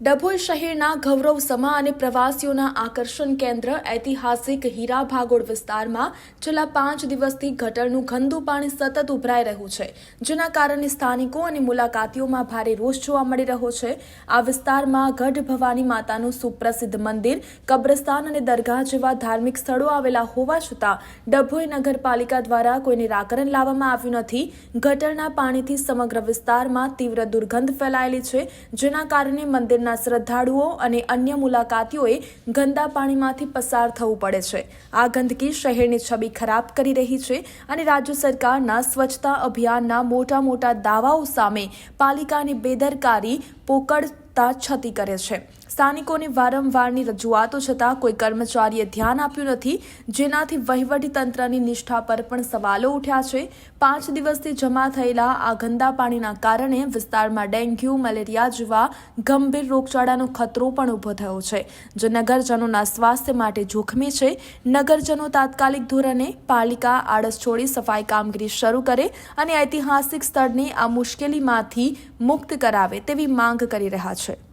ડભોઈ શહેરના ગૌરવ સમા અને પ્રવાસીઓના આકર્ષણ કેન્દ્ર ઐતિહાસિક હીરા ભાગોળ વિસ્તારમાં છેલ્લા પાંચ દિવસથી ગટરનું ગંદુ પાણી સતત ઉભરાઈ રહ્યું છે, જેના કારણે સ્થાનિકો અને મુલાકાતીઓમાં ભારે રોષ જોવા મળી રહ્યો છે. આ વિસ્તારમાં ગઢ ભવાની માતાનું સુપ્રસિદ્ધ મંદિર, કબ્રસ્તાન અને દરગાહ જેવા ધાર્મિક સ્થળો આવેલા હોવા છતાં ડભોઈ નગરપાલિકા દ્વારા કોઈ નિરાકરણ લાવવામાં આવ્યું નથી. ગટરના પાણીથી સમગ્ર વિસ્તારમાં તીવ્ર દુર્ગંધ ફેલાયેલી છે, જેના કારણે મંદિરના શ્રદ્ધાળુઓ અને અન્ય મુલાકાતીઓએ ગંદા પાણીમાંથી પસાર થવું પડે છે. આ ગંદકી શહેરની છબી ખરાબ કરી રહી છે અને રાજ્ય સરકારના સ્વચ્છતા અભિયાનના મોટા મોટા દાવાઓ સામે પાલિકાની બેદરકારી પોકળતા છતી કરે છે. સ્થાનિકોની વારંવારની રજૂઆતો છતાં કોઈ કર્મચારીએ ધ્યાન આપ્યું નથી, જેનાથી વહીવટી તંત્રની નિષ્ઠા પર પણ સવાલો ઉઠ્યા છે. પાંચ દિવસથી જમા થયેલા આ ગંદા પાણીના કારણે વિસ્તારમાં ડેન્ગ્યુ, મલેરિયા જેવા ગંભીર રોગચાળાનો ખતરો પણ ઊભો થયો છે. જે નગરજનોના સ્વાસ્થ્ય માટે જોખમી છે, નગરજનો તાત્કાલિક ધોરણે પાલિકા આળસ છોડી સફાઈ કામગીરી શરૂ કરે અને ઐતિહાસિક સ્થળને આ મુશ્કેલીમાંથી મુક્ત કરાવે તેવી માંગ કરી રહ્યા છે